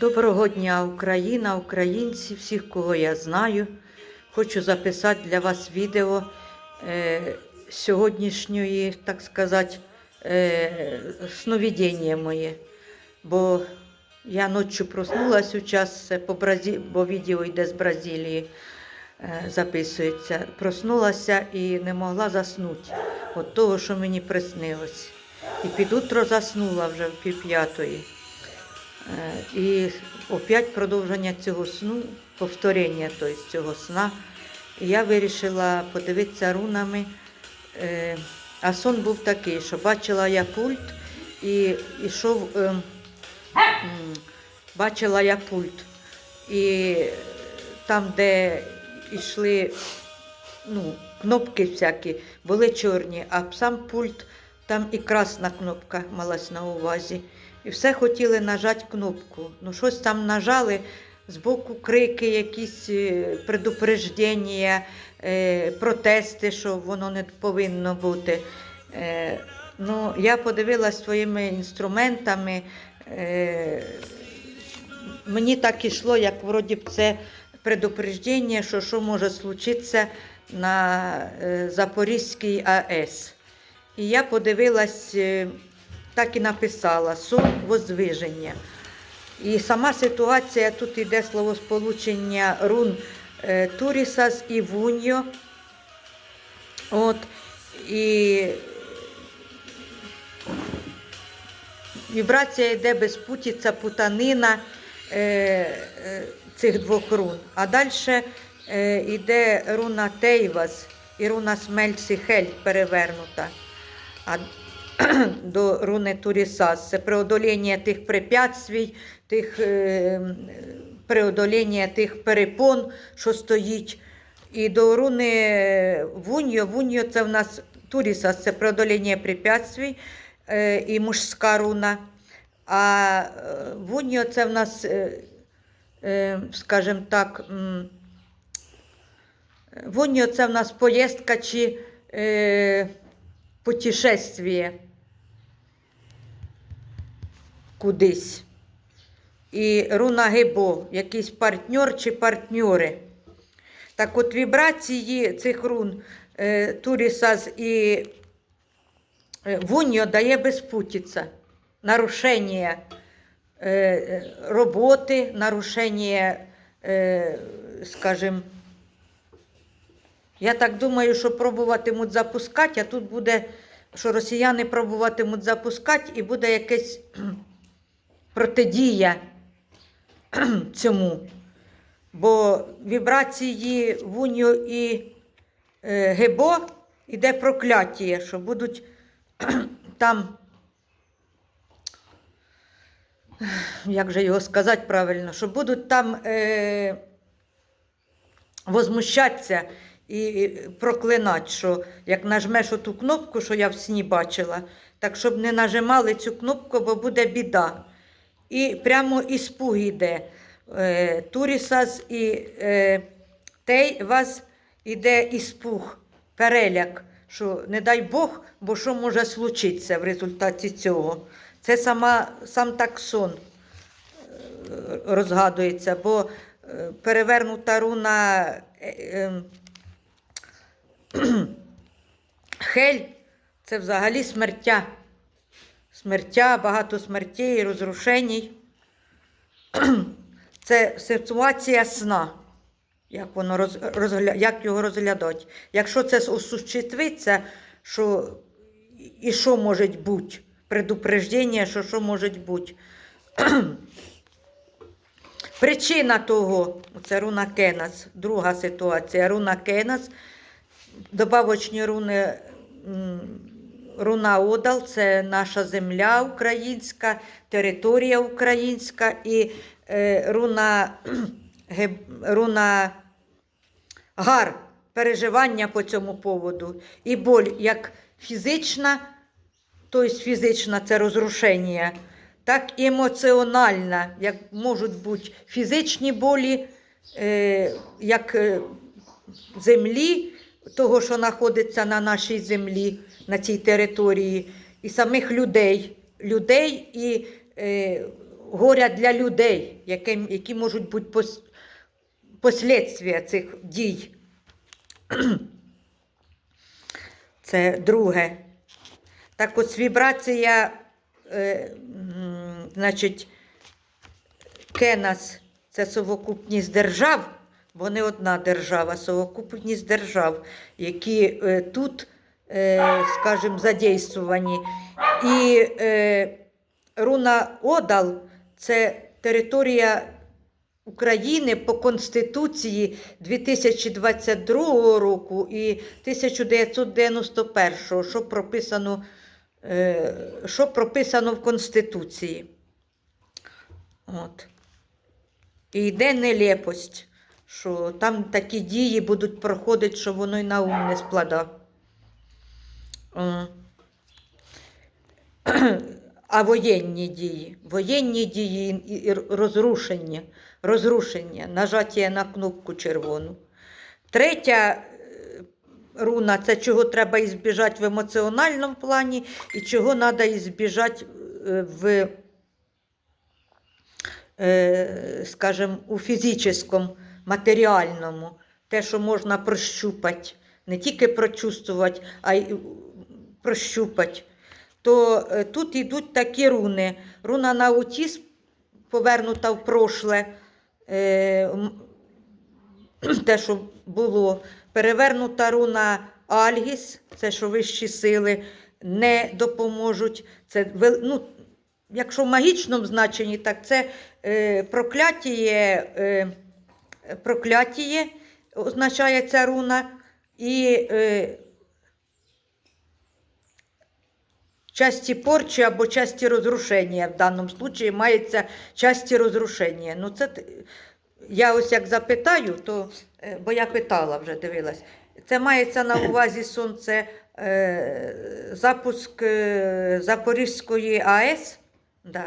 Доброго дня, Україна, українці, всіх, кого я знаю. Хочу записати для вас відео е, сьогоднішньої, так сказати, е, сновидіння моє. Бо я ночі проснулася у час, по Бразі... бо відео йде з Бразилії, е, записується. Проснулася і не могла заснути від того, що мені приснилось. І під утро заснула вже в півп'ятої. Е, І опять продовження цього сну, повторення тобто, цього сна. Я вирішила подивитися рунами. Е, А сон був такий, що бачила я пульт і йшов, е, бачила я пульт. І там, де йшли ну, кнопки всякі, були чорні, а сам пульт, там і красна кнопка малась на увазі. І все хотіли нажати кнопку. Ну, щось там нажали, збоку крики, якісь е, предупреждення, е, протести, що воно не повинно бути. Е, ну, я подивилась своїми інструментами. Мені так ішло, як вроді б це предупреждення, що що може случитися на Запорізькій АЕС. І я подивилась, так і написала сон возвиження. І сама ситуація тут йде словосполучення рун е, Турісас і Вуньо. От, і вібрація йде безпутіця, путанина е, е, цих двох рун. А далі е, йде руна Тейвас і руна Смельцихель перевернута. А до руни Турісас. Це преодоління тих препятствий, тих, е, преодоління тих перепон, що стоїть. І до руни Вуньо. Вуньо це в нас Турісас, це преодоління препятствий е, і мужська руна. А е, Вуньо це в нас, скажімо так, Вуньо це в нас поїздка чи е, путешествие кудись. І руна Гебо, якийсь партнер чи партньори. Так от вібрації цих рун е, Турісас і е, Вуньо дає безпутіця, нарушення е, роботи, нарушення, скажімо, я так думаю, що пробуватимуть запускати, а тут буде, що росіяни пробуватимуть запускати, і буде якась кхм, протидія цьому. Бо вібрації Вуньо і е, Гебо іде прокляття, що будуть там, як же його сказати правильно, що будуть там. Е, возмущатися і проклинати, що як нажмеш оту кнопку, що я в сні бачила, так щоб не нажимали цю кнопку, бо буде біда. І прямо іспуг іде. Е, Турісас і е, тей вас іде іспуг, переляк, що не дай Бог, бо що може случитися в результаті цього. Це сама, сам так сон е, розгадується, бо перевернута руна е, е, Хель це взагалі смертя. Смертя, багато смертей, розрушеній. Це ситуація сна. Як, воно роз, розгля, як його розглядати? Якщо це осуществиться, що і що може бути? Предупреждення, що що може бути. Причина того, це руна Кенас, друга ситуація. Руна Кенас, добавочні руни, руна Одал, це наша земля українська, територія українська і е, руна, руна Гар, переживання по цьому поводу. І боль як фізична, тобто фізична це розрушення, так і емоціональна, як можуть бути фізичні болі, е, як е, землі, того, що знаходиться на нашій землі, на цій території, і самих людей, людей і е, горя для людей, які, які можуть бути пос, послідствия цих дій. Це друге. Так ось вібрація, е, значить, Кенас це совокупність держав, бо не одна держава, совокупність держав, які е, тут, е, скажімо, задействовані. І е, руна Одал це територія України по Конституції 2022 року і 1991, що прописано, е, що прописано в Конституції. От. І йде нелепость, що там такі дії будуть проходити, що воно й на ум не сплада. А воєнні дії, воєнні дії і і розрушення, розрушення, нажаття на кнопку червону. Третя е, руна це чого треба ізбіжати в емоціональному плані, і чого треба ізбіжати е, в, е, скажімо, у фізичному, матеріальному. Те, що можна прощупати, не тільки прочувствувати, а й прощупати то е, тут йдуть такі руни. Руна на аутізм повернута в прошле, е, те, що було. Перевернута руна Альгіс, це що вищі сили не допоможуть. Це, ну, якщо в магічному значенні, так це е, прокляттіє, е, прокляттіє означає ця руна. І части порчі або часті розрушення. В даному случаї мається часті розрушення. Ну, це я ось як запитаю, то, е, бо я питала вже, дивилась. Це мається на увазі сонце е, запуск е, Запорізької АЕС. Да.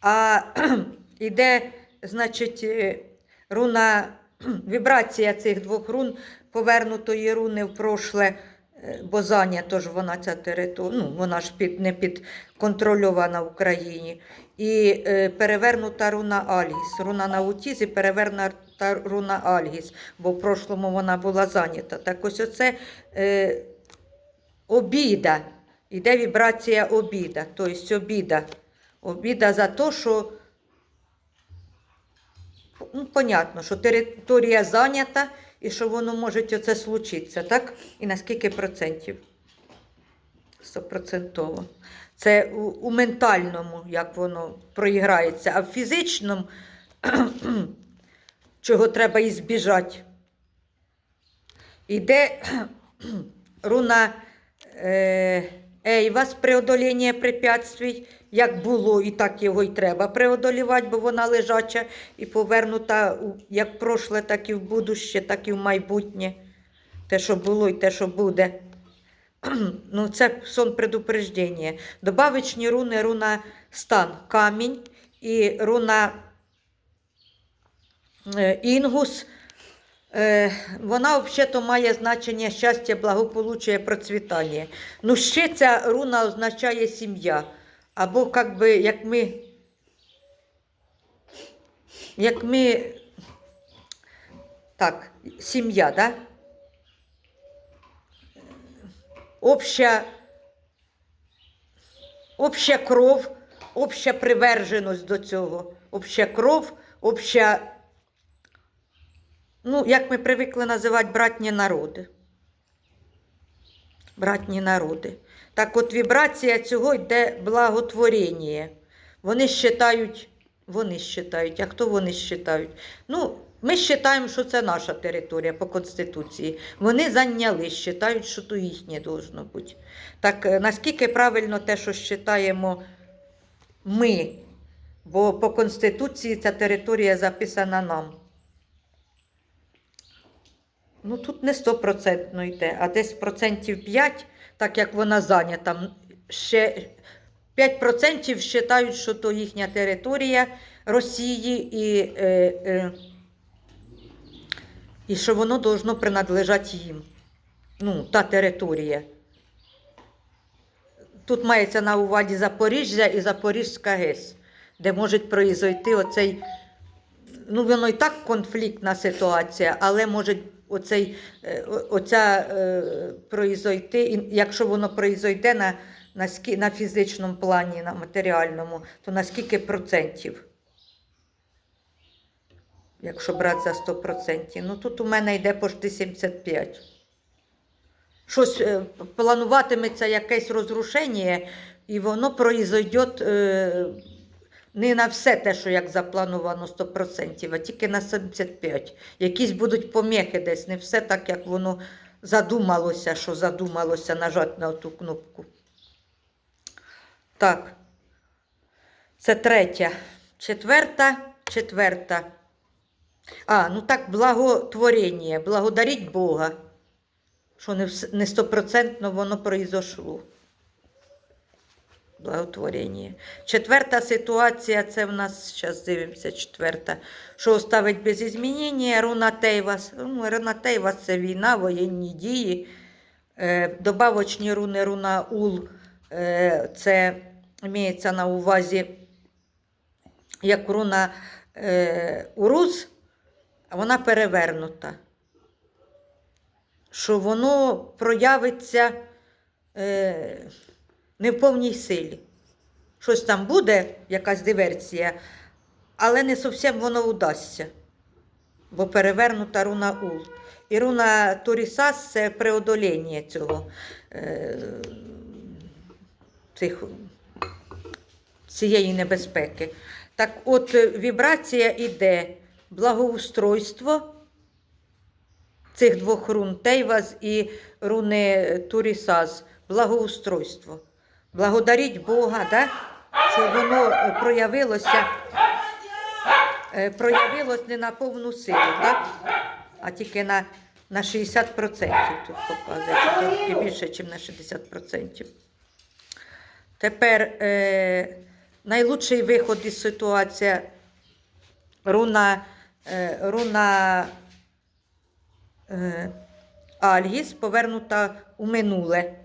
А іде, значить, е, руна, вібрація цих двох рун, повернутої руни в прошле, е, бо зайнято ж вона ця територія, ну, вона ж під, не підконтрольована в Україні. І е, перевернута руна Альгіс. Руна на аутізі, перевернута руна Альгіс, бо в прошлому вона була зайнята. Так ось оце е, обіда. Іде вібрація обіда, тобто обіда. Обіда за те, що ну, понятно, що територія зайнята і що воно може оце случитися, так? І на скільки процентів? Стопроцентово. Це у, у ментальному, як воно проіграється, а в фізичному, чого треба і збіжати. Іде руна е, Ейвас преодоління препятствий, як було, і так його й треба преодолівати, бо вона лежача і повернута як в прошле, так і в будуще, так і в майбутнє. Те, що було, і те, що буде. ну, це сон предупреждення. Добавочні руни, руна стан, камінь і руна е, інгус. Е, вона взагалі має значення щастя, благополуччя, процвітання. Ну, ще ця руна означає сім'я. Або як би, як ми, як ми, так, сім'я, да? Обща, обща кров, обща приверженість до цього. Обща кров, обща ну, як ми привикли називати братні народи. Братні народи. Так от вібрація цього йде благотворення. Вони вважають, вони вважають, а хто вони вважають? Ну, ми вважаємо, що це наша територія по Конституції. Вони зайняли, вважають, що то їхнє должно бути. Так е, наскільки правильно те, що вважаємо ми, бо по Конституції ця територія записана нам. Ну, тут не стопроцентно йде, а десь процентів 5, так як вона зайнята. Ще 5% вважають, що то їхня територія Росії і, е, е, і що воно должно принадлежати їм. Ну, та територія. тут мається на увазі Запоріжжя і Запорізька ГЕС, де може произойти оцей, ну воно і так конфліктна ситуація, але може оцей, е, оця е, произойти, якщо воно произойде на, на, на фізичному плані, на матеріальному, то на скільки процентів? Якщо брати за 100%. Ну тут у мене йде почти 75. Щось е, плануватиметься якесь розрушення, і воно произойде не на все те, що як заплановано 100%, а тільки на 75%. Якісь будуть поміхи десь, не все так, як воно задумалося, що задумалося нажати на ту кнопку. Так. Це третя. Четверта, четверта. А, ну так, благотворення, благодаріть Бога, що не стопроцентно воно произошло. Благотворення. Четверта ситуація, це в нас, зараз дивимося, четверта. Що оставить без змінення, Руна Тейвас. Ну, Руна Тейвас це війна, воєнні дії. Е, добавочні руни, руна Ул, е, це мається на увазі як руна е, Урус, а вона перевернута. Що воно проявиться не в повній силі. Щось там буде, якась диверсія, але не зовсім воно вдасться. Бо перевернута руна Ул. І руна Турісас це преодоління цього. Е, цих, цієї небезпеки. Так от е, вібрація іде благоустройство цих двох рун Тейваз і руни Турісаз. Благоустройство. Благодаріть Бога, да? що воно е, проявилося, е, проявилось не на повну силу, так? а тільки на, на 60% тут показує, чи більше, ніж на 60%. Тепер е, найлучший виход із ситуації руна, е, руна е, Альгіс повернута у минуле.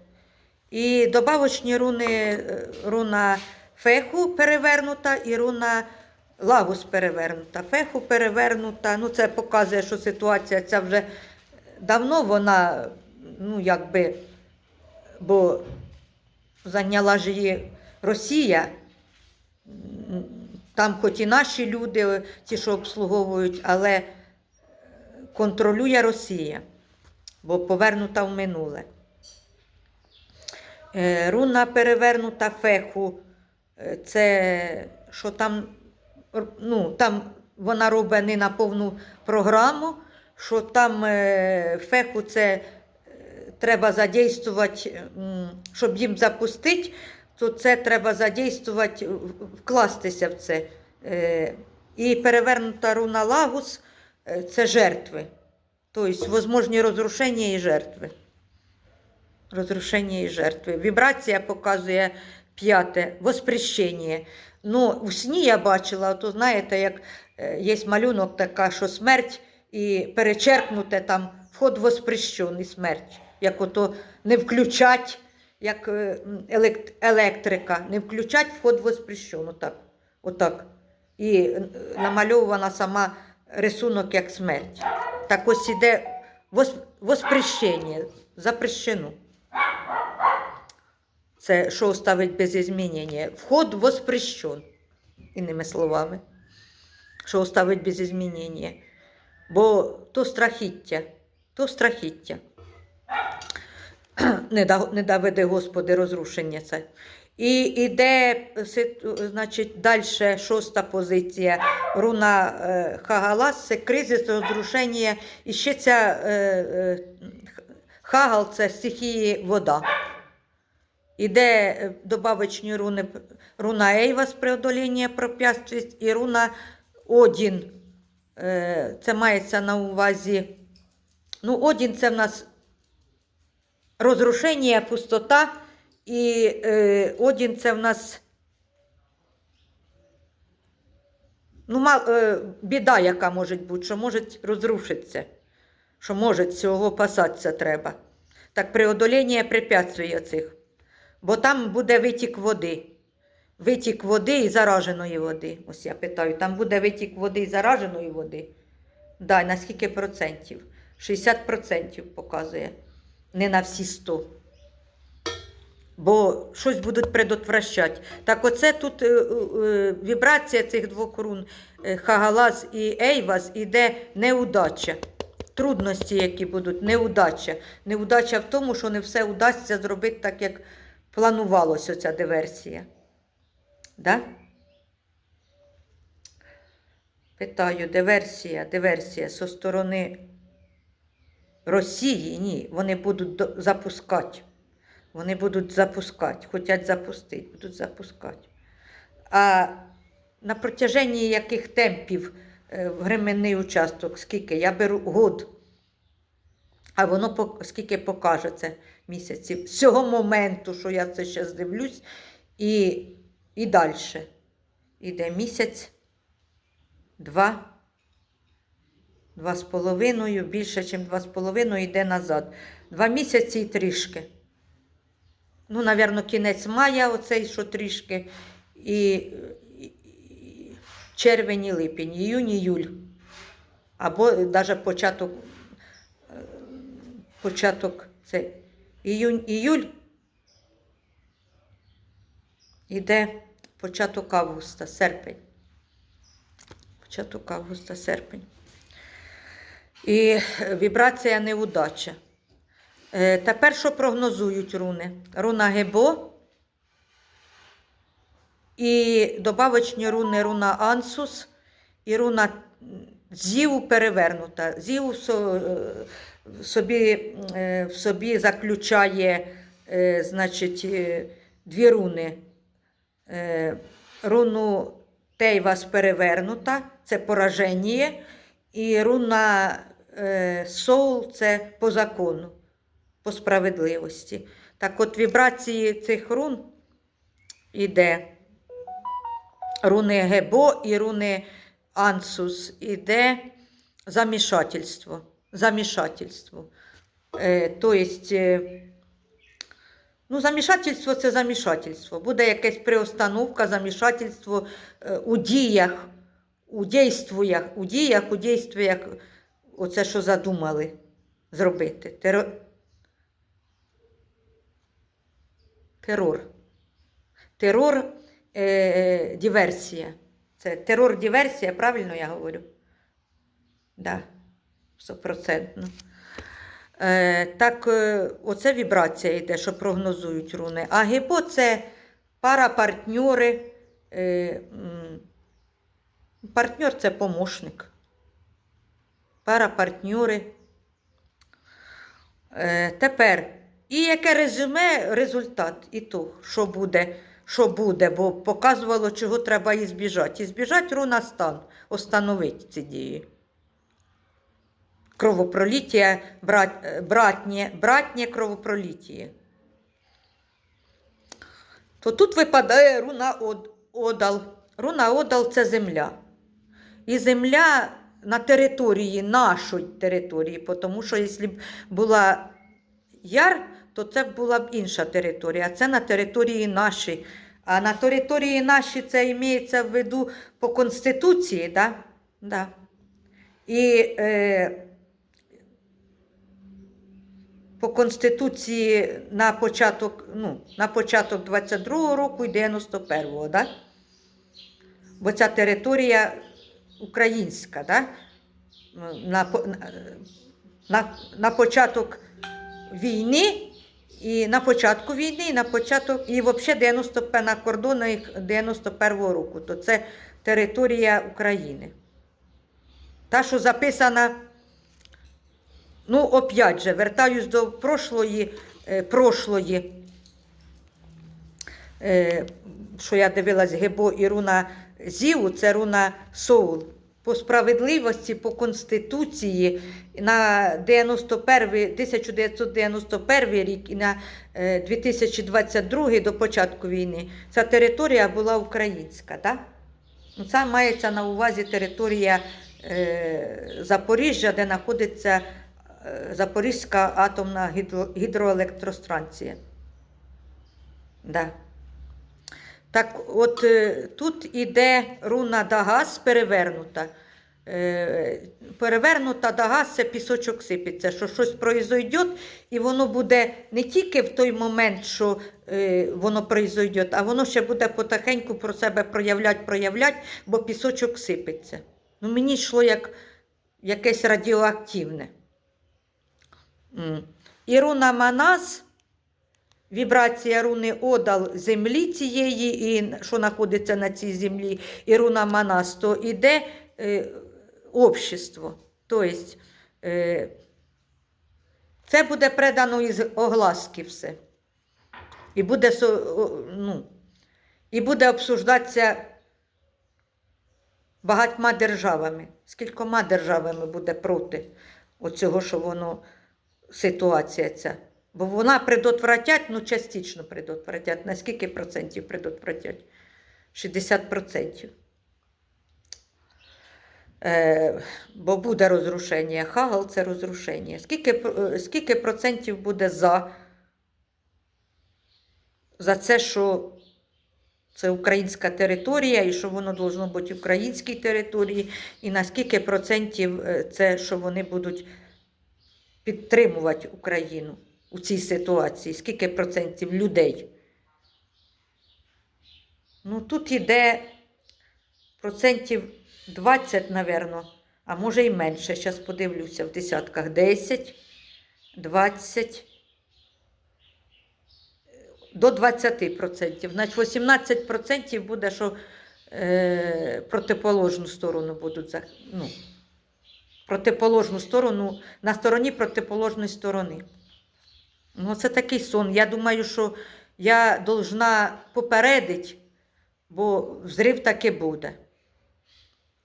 І добавочні руни, е, руна Феху перевернута і руна Лагус перевернута. Феху перевернута. Ну, це показує, що ситуація ця вже давно вона, ну, якби, бо зайняла ж її Росія. Там хоч і наші люди, ті, що обслуговують, але контролює Росія, бо повернута в минуле. Е, Руна перевернута феху. е, Це що там, ну, там вона робить не на повну програму, що там е, феху це треба задействувати, щоб їм запустити, то це треба задействувати, вкластися в це. І перевернута руна лагус це жертви. Тобто, возможні розрушення і жертви. Розрушення і жертви. Вібрація показує п'яте воспрещення. Ну, у сні я бачила, то знаєте, як е, є малюнок така, що смерть і перечеркнуте там вход воспрещений смерть. Як ото не включать, як е, електрика, не включать вход воспрещен. Отак. Отак. І е, намальована сама рисунок як смерть. Так ось іде вос- воспрещення, запрещено. Це що ставить без змінення? Вход воспрещен, іними словами. Що оставить без змінення. Бо то страхіття, то страхіття. Не, да, не доведе Господи розрушення це. І йде, значить, далі шоста позиція. Руна е, Хагалас це кризис, розрушення. І ще ця е, е, Хагал це стихії вода. Іде е, добавочні руни, руна Ейва з преодоління проп'ястість і руна Одін. Е, Це мається на увазі. Ну, Одін це в нас розрушення, пустота. І е, Одін це в нас ну, мал, е, біда, яка може бути, що може розрушитися, що може цього опасатися треба. Так, преодоління препятствий оцих. Бо там буде витік води. Витік води і зараженої води. Ось я питаю, там буде витік води і зараженої води. Да, на скільки процентів? 60% показує. Не на всі 100. Бо щось будуть предотвращати. Так оце тут е, е, вібрація цих двох рун е, Хагалаз і Ейваз іде неудача. Трудності, які будуть, неудача. Неудача в тому, що не все удасться зробити так, як планувалося ця диверсія. Да? Питаю, диверсія, диверсія зі сторони Росії? Ні, вони будуть запускати. Вони будуть запускати, хочуть запустити, будуть запускати. А на протяженні яких темпів е, временний участок, скільки? Я беру год. А воно скільки покаже це місяців. З цього моменту, що я це ще здивлюсь, і, і далі. Іде місяць, два, два з половиною, більше, ніж два з половиною йде назад. Два місяці і трішки. Ну, напевно, кінець мая, оцей, що трішки, і, і, і червень, і липень, іюнь, іюль. Або навіть початок, е, початок це іюнь, іюль. Іде початок августа, серпень. Початок августа, серпень. І е, вібрація неудача. Е, Тепер що прогнозують руни? Руна Гебо і добавочні руни руна Ансус і руна Зіву перевернута. Зіву в со- в собі, е, в собі заключає е, значить, е, дві руни. Руну Тейвас перевернута, це пораження, і руна Соул це по закону по справедливості. Так от вібрації цих рун іде руни Гебо і руни Ансус іде замішательство. Замішательство. Е, тобто, е, ну, замішательство це замішательство. Буде якась приостановка, замішательство е, у діях, у дійствуях, у діях, у дійствуях, оце, що задумали зробити. Теро... Терор. Терор е, диверсія. Це терор диверсія, правильно я говорю? Да, стопроцентно. Е, так, е, оце вібрація йде, що прогнозують руни. А гіпо це пара партньори. Е, партньор це помощник. Пара партньори. Е, тепер, і яке резюме, результат, і то, що буде, що буде, бо показувало, чого треба і збіжати. І збіжати руна стан, остановить ці дії. Кровопроліття, брат, е, братнє, братнє кровопроліття. То тут випадає руна Одал. Руна Одал це земля. І земля на території нашої території, тому що якщо б була яр, то це була б інша територія. А це на території нашій. А на території нашій це імеється в виду по Конституції, да? Да. І е, по Конституції на початок, ну, на початок 22-го року і 91-го, да? бо ця територія українська, да? на, на, на, на початок війни, і на початку війни, і на початок, і взагалі 90, на кордонах 91-го року, то це територія України. Та, що записана, ну, опять же, вертаюсь до прошлої, е, прошлої е, що я дивилась Гебо і руна Зіву, це руна Соул. По справедливості, по Конституції на 91, 1991 рік і на е, 2022 до початку війни ця територія була українська. Да? Ну, Це мається на увазі територія е, Запоріжжя, де знаходиться е, Запорізька атомна гідроелектростанція. Да. Так, от е, тут іде руна Дагас перевернута. Е, перевернута Дагас це пісочок сипеться, що щось произойде, і воно буде не тільки в той момент, що е, воно произойде, а воно ще буде потихеньку про себе проявляти, проявляти, бо пісочок сипеться. Ну, мені йшло як якесь радіоактивне. І руна Манас. Вібрація руни одал землі цієї, і що знаходиться на цій землі, і руна Манас, то іде е, общество. Тобто, е, це буде предано із огласки все. І буде, ну, і буде обсуждатися багатьма державами. Скількома державами буде проти оцього, що воно ситуація ця. Бо вона предотвратять, ну частично предотвратять. На скільки процентів предотвратять? 60 процентів. Е, бо буде розрушення. Хагал це розрушення. Скільки, е, скільки процентів буде за, за це, що це українська територія, і що воно должно бути українській території, і на скільки процентів е, це, що вони будуть підтримувати Україну у цій ситуації? Скільки процентів людей? Ну, тут іде процентів 20, напевно, а може і менше. Зараз подивлюся в десятках. 10, 20, до 20%. Значить, 18% буде, що е, протиположну сторону будуть ну, протиположну сторону, на стороні протиположної сторони. Ну, це такий сон. Я думаю, що я должна попередити, бо взрив таки буде.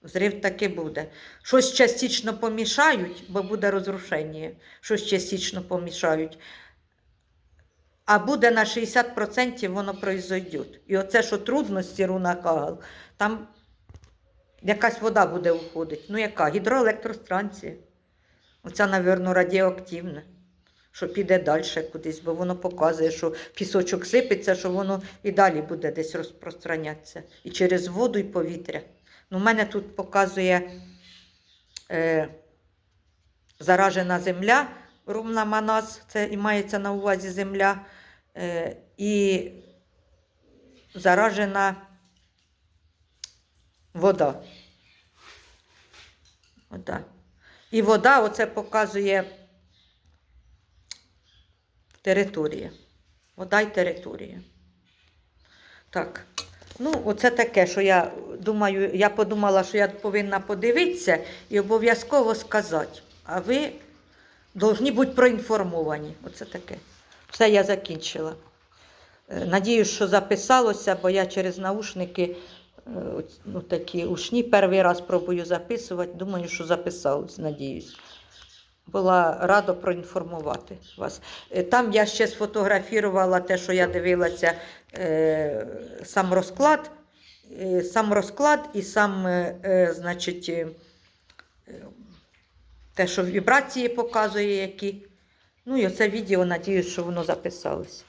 Взрив таки буде. Щось частично помішають, бо буде розрушення. Щось частично помішають. А буде на 60% воно произойде. І оце, що трудності руна Кагал, там якась вода буде уходити. Ну яка? Гідроелектростанція. Оця, мабуть, радіоактивна, що піде далі кудись, бо воно показує, що пісочок сипеться, що воно і далі буде десь розпространятися. І через воду, і повітря. Ну, у мене тут показує е, заражена земля, румна манас, це і мається на увазі земля, е, і заражена вода. Вода. І вода оце показує територія. Вода й територія. Так. Ну, оце таке, що я думаю, я подумала, що я повинна подивитися і обов'язково сказати. А ви повинні бути проінформовані. Оце таке. Все я закінчила. Е, Надіюсь, що записалося, бо я через наушники ну, такі ушні перший раз пробую записувати. Думаю, що записалось, надіюсь. Була рада проінформувати вас. Е, Там я ще сфотографувала те, що я дивилася, е, сам розклад, е, сам розклад і сам, е, е, значить, е, е, те, що вібрації показує, які. Ну і оце відео, надіюсь, що воно записалось.